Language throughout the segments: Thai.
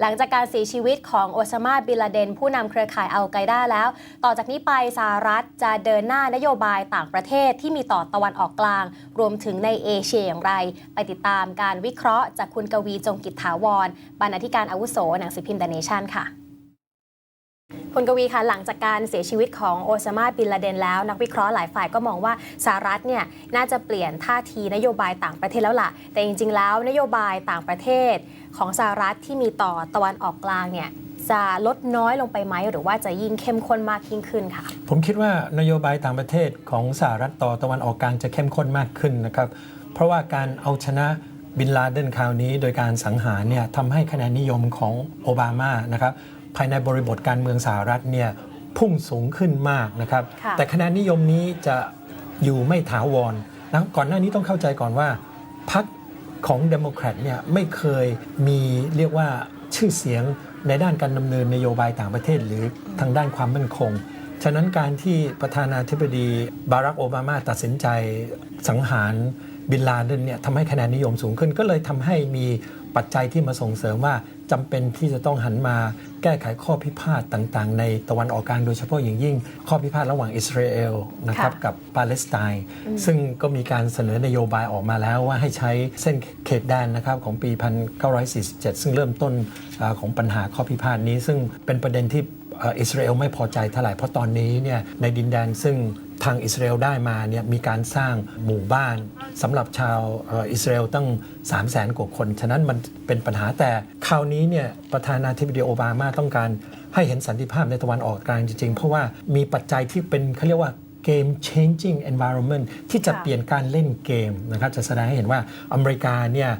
หลังจากการเสียชีวิตของโอซามาบิลาเดน ผู้นำเครือข่ายอัลไกด้าแล้ว ต่อจากนี้ไปสหรัฐจะเดินหน้านโยบายต่างประเทศที่มีต่อตะวันออกกลาง รวมถึงในเอเชียอย่างไร ไปติดตามการวิเคราะห์จากคุณกวีจงกิจถาวรบรรณาธิการอาวุโสหนังสือพิมพ์ The Nation ค่ะ คุณกวีคะหลังจากการเสียชีวิตของโอซามาบินลาเดนแล้ว นักวิเคราะห์หลายฝ่ายก็มองว่าสหรัฐเนี่ยน่าจะเปลี่ยนท่าทีนโยบายต่างประเทศแล้วล่ะ แต่จริง ๆ แล้วนโยบายต่างประเทศของสหรัฐที่มีต่อตะวันออกกลางเนี่ยจะลดน้อยลงไปไหม หรือว่าจะยิ่งเข้มข้นมากยิ่งขึ้นค่ะ ผมคิดว่านโยบายต่างประเทศของสหรัฐต่อตะวันออกกลางจะเข้มข้นมากขึ้นนะครับเพราะว่าการเอาชนะบินลาเดนคราวนี้ โดยการสังหารเนี่ยทำให้คะแนนนิยมของโอบามานะครับ ภายในบริบทการเมืองสหรัฐเนี่ยพุ่งสูงขึ้นมากนะครับค่ะแต่คะแนนนิยมนี้จะอยู่ไม่ถาวรนะก่อนหน้านี้ต้องเข้าใจก่อนว่าพรรคของเดโมแครตเนี่ยไม่เคยมีเรียกว่าชื่อเสียงในด้านการดำเนินนโยบายต่างประเทศหรือทางด้านความมั่นคง ฉะนั้นการที่ประธานาธิบดีบารักโอบามาตัดสินใจสังหารบินลาเดนเนี่ยทำให้คะแนนนิยมสูงขึ้นก็เลยทำให้มี ปัจจัยที่มาส่งเสริมว่าจำเป็นที่จะต้องหันมาแก้ไขข้อพิพาทต่างๆ ในตะวันออกกลางโดยเฉพาะอย่างยิ่ง ข้อพิพาทระหว่างอิสราเอลนะครับค่ะกับปาเลสไตน์ซึ่งก็มีการเสนอนโยบายออกมาแล้วว่าให้ใช้เส้นเขตแดนนะครับของปี 1947 ซึ่งเริ่มต้นอาของปัญหาข้อพิพาทนี้ ซึ่งเป็นประเด็นที่เอ่ออิสราเอลไม่พอใจเท่าไหร่เพราะตอนนี้เนี่ยในดินแดนซึ่ง ทางอิสราเอลได้มาเนี่ยมีการสร้างหมู่บ้านสำหรับชาวอิสราเอลตั้ง 3 0 0แสนกว่าคน ฉะนั้นมันเป็นปัญหาแต่คราวนี้เนี่ยประธานาธิบดีโอบามาต้องการให้เห็นสันติภาพในตะวันออกกลางจริงๆ เพราะว่ามีปัจจัยที่เป็นเขาเรียกว่า game changing environment ที่จะเปลี่ยนการเล่นเกมนะครับจะแสดงให้เห็นว่าอเมริกาเนี่ย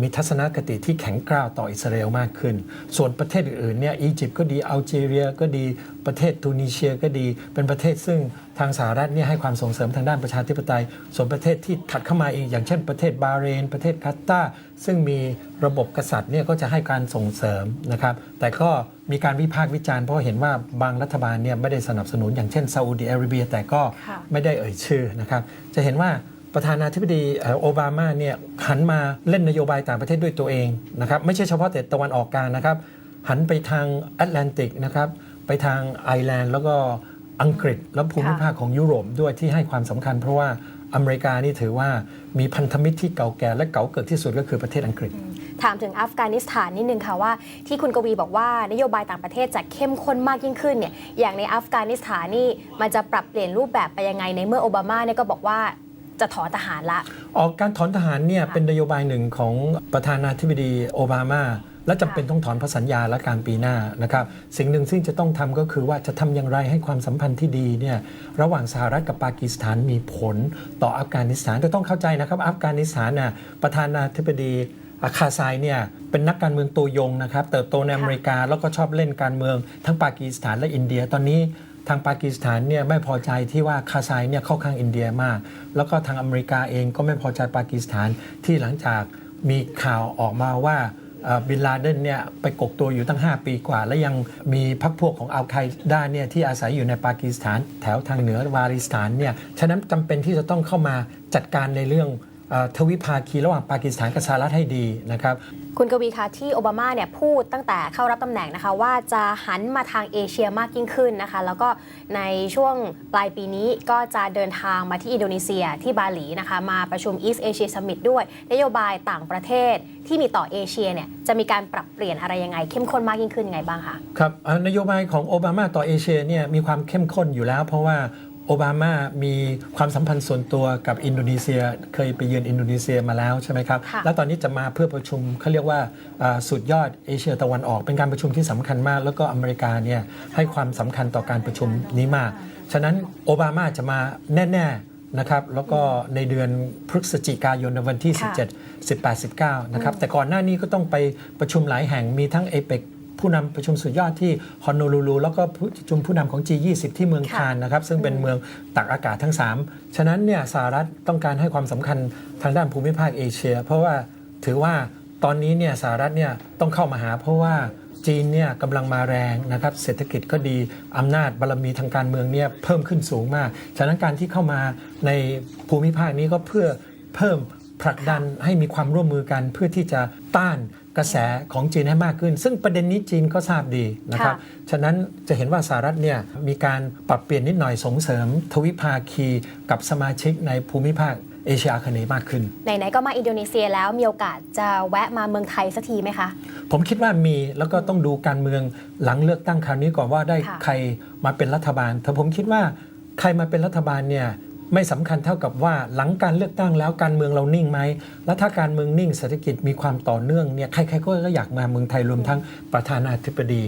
มีทัศนคติที่แข็งกร้าวต่ออิสราเอลมากขึ้น ส่วนประเทศอื่นๆเนี่ยอียิปต์ก็ดีอัลจีเรียก็ดีประเทศตูนิเซียก็ดี เป็นประเทศซึ่ง ทางสหรัฐเนี่ยให้ความส่งเสริมทางด้านประชาธิปไตย ส่วนประเทศที่ถัดเข้ามาเอีกอย่างเช่นประเทศบาเรน ประเทศกัตตาซึ่งมีระบบกษัตริย์เนี่ยก็จะให้การส่งเสริมนะครับ แต่ก็มีการวิพากษ์วิจารณ์เพราะเห็นว่าบางรัฐบาลเนี่ยไม่ได้สนับสนุนอย่างเช่นซาอุดิอาระเบีย แต่ก็ไม่ได้เอ่ยชื่อนะครับ จะเห็นว่าประธานาธิบดีโอบามาเนี่ยหันมาเล่นนโยบายต่างประเทศด้วยตัวเองนะครับไม่ใช่เฉพาะแต่ตะวันออกกลางนะครับ หันไปทางแอตแลนติกนะครับไปทางไอร์แลนด์แล้วก็ อังกฤษแล้วภูมิภาคของยุโรปด้วยที่ให้ความสำคัญ เพราะว่าอเมริกานี่ถือว่ามีพันธมิตรที่เก่าแก่และเก่าเกิดที่สุดก็คือประเทศอังกฤษ ถามถึงอัฟกานิสถานนิดนึงค่ะว่าที่คุณกวีบอกว่านโยบายต่างประเทศจะเข้มข้นมากยิ่งขึ้นเนี่ยอย่างในอัฟกานิสถานนี่มันจะปรับเปลี่ยนรูปแบบไปยังไงในเมื่อโอบามาเนี่ยก็บอกว่าจะถอนทหารละ ออกการถอนทหารเนี่ยเป็นนโยบายหนึ่งของประธานาธิบดีโอบามา และจำเป็นต้องถอนพระสัญญาและการปีหน้านะครับ สิ่งหนึ่งซึ่งจะต้องทำก็คือว่าจะทำอย่างไรให้ความสัมพันธ์ที่ดีเนี่ยระหว่างสหรัฐกับปากีสถานมีผลต่ออัฟกานิสถานจะต้องเข้าใจนะครับอัฟกานิสถานน่ะประธานาธิบดีอาคาไซเนี่ยเป็นนักการเมืองตัวยงนะครับ เติบโตในอเมริกาแล้วก็ชอบเล่นการเมือง ทั้งปากีสถานและอินเดียตอนนี้ทางปากีสถานเนี่ยไม่พอใจที่ว่าคาซายเนี่ยเข้าข้างอินเดียมาก แล้วก็ทางอเมริกาเองก็ไม่พอใจปากีสถานที่หลังจากมีข่าวออกมาว่า บินลาเดนเนี่ยไปกกตัวอยู่ตั้ง 5 ปีกว่า และยังมีพรรคพวกของอัลไคด้าเนี่ยที่อาศัยอยู่ในปากีสถาน แถวทางเหนือวาริสถานเนี่ยฉะนั้นจำเป็นที่จะต้องเข้ามาจัดการในเรื่อง ทวิภาคีระหว่างปากีสถานกับสหรัฐให้ดีนะครับ คุณกวีคะที่โอบามาเนี่ยพูดตั้งแต่เข้ารับตำแหน่งนะคะ ว่าจะหันมาทางเอเชียมากยิ่งขึ้นนะคะ แล้วก็ในช่วงปลายปีนี้ก็จะเดินทางมาที่อินโดนีเซียที่บาหลีนะคะ มาประชุม East Asia Summit ด้วย นโยบายต่างประเทศที่มีต่อเอเชียเนี่ยจะมีการปรับเปลี่ยนอะไรยังไง เข้มข้นมากยิ่งขึ้นยังไงบ้างคะครับเอ่อนโยบายของโอบามาต่อเอเชียเนี่ยมีความเข้มข้นอยู่แล้ว เพราะว่า โอบามามีความสัมพันธ์ส่วนตัวกับอินโดนีเซีย เคยไปเยือนอินโดนีเซียมาแล้วใช่ไหมครับค่ะแล้วตอนนี้จะมาเพื่อประชุมเขาเรียกว่าอ่าสุดยอดเอเชียตะวันออกเป็นการประชุมที่สำคัญมาก แล้วก็อเมริกาเนี่ยให้ความสำคัญต่อการประชุมนี้มาก ฉะนั้นโอบามาจะมาแน่ๆนะครับแล้วก็ในเดือนพฤศจิกายนในวันที่ค่ะ17 18 19 นะครับแต่ก่อนหน้านี้ก็ต้องไปประชุมหลายแห่งมีทั้งเอเปก ผู้นำประชุมสุดยอดที่ฮอนโนลูลูแล้วก็ประชุมผู้นำของ G20 ที่เมืองค่ะคานนะครับ ซึ่งเป็นเมืองตักอากาศทั้ง 3 ฉะนั้นเนี่ยสหรัฐต้องการให้ความสำคัญทางด้านภูมิภาคเอเชีย เพราะว่าถือว่าตอนนี้เนี่ยสหรัฐเนี่ยต้องเข้ามาหาเพราะว่าจีนเนี่ยกำลังมาแรงนะครับ เศรษฐกิจก็ดีอำนาจบารมีทางการเมืองเนี่ยเพิ่มขึ้นสูงมาก ฉะนั้นการที่เข้ามาในภูมิภาคนี้ก็เพื่อเพิ่มผลักดันให้มีความร่วมมือกันเพื่อที่จะต้าน กระแสของจีนให้มากขึ้น ซึ่งประเด็นนี้จีนก็ทราบดีนะครับค่ะฉะนั้นจะเห็นว่าสหรัฐเนี่ยมีการปรับเปลี่ยนนิดหน่อยส่งเสริม ทวิภาคีกับสมาชิกในภูมิภาคเอเชียอาคเนย์มากขึ้น ไหน ๆ ก็มาอินโดนีเซียแล้วมีโอกาสจะแวะมาเมืองไทยสักทีไหมคะ ผมคิดว่ามีแล้วก็ต้องดูการเมืองหลังเลือกตั้งคราวนี้ก่อนว่าได้ค่ะใครมาเป็นรัฐบาลแต่ผมคิดว่าใครมาเป็นรัฐบาลเนี่ย ไม่สำคัญเท่ากับว่าหลังการเลือกตั้งแล้วการเมืองเรานิ่งไหม แล้วถ้าการเมืองนิ่งเศรษฐกิจมีความต่อเนื่องเนี่ยใครๆก็อยากมาเมืองไทยรวมทั้งประธานาธิบดี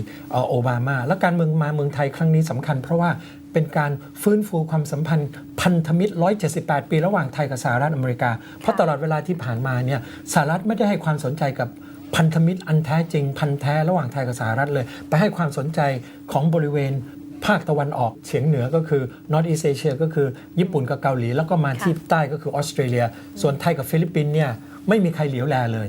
โอบามา แล้วการเมืองมาเมืองไทยครั้งนี้สำคัญ เพราะว่าเป็นการฟื้นฟูความสัมพันธ์พันธมิตร 178 ปีระหว่างไทยกับสหรัฐอเมริกา เพราะตลอดเวลาที่ผ่านมาเนี่ยสหรัฐไม่ได้ให้ความสนใจกับพันธมิตรอันแท้จริงพันแท้ระหว่างไทยกับสหรัฐเลย ไปให้ความสนใจของบริเวณ ภาคตะวันออกเฉียงเหนือก็คือ North East Asia ก็คือญี่ปุ่นกับเกาหลี แล้วก็มาที่ใต้ก็คือออสเตรเลีย ส่วนไทยกับฟิลิปปินส์เนี่ยไม่มีใครเหลียวแลเลย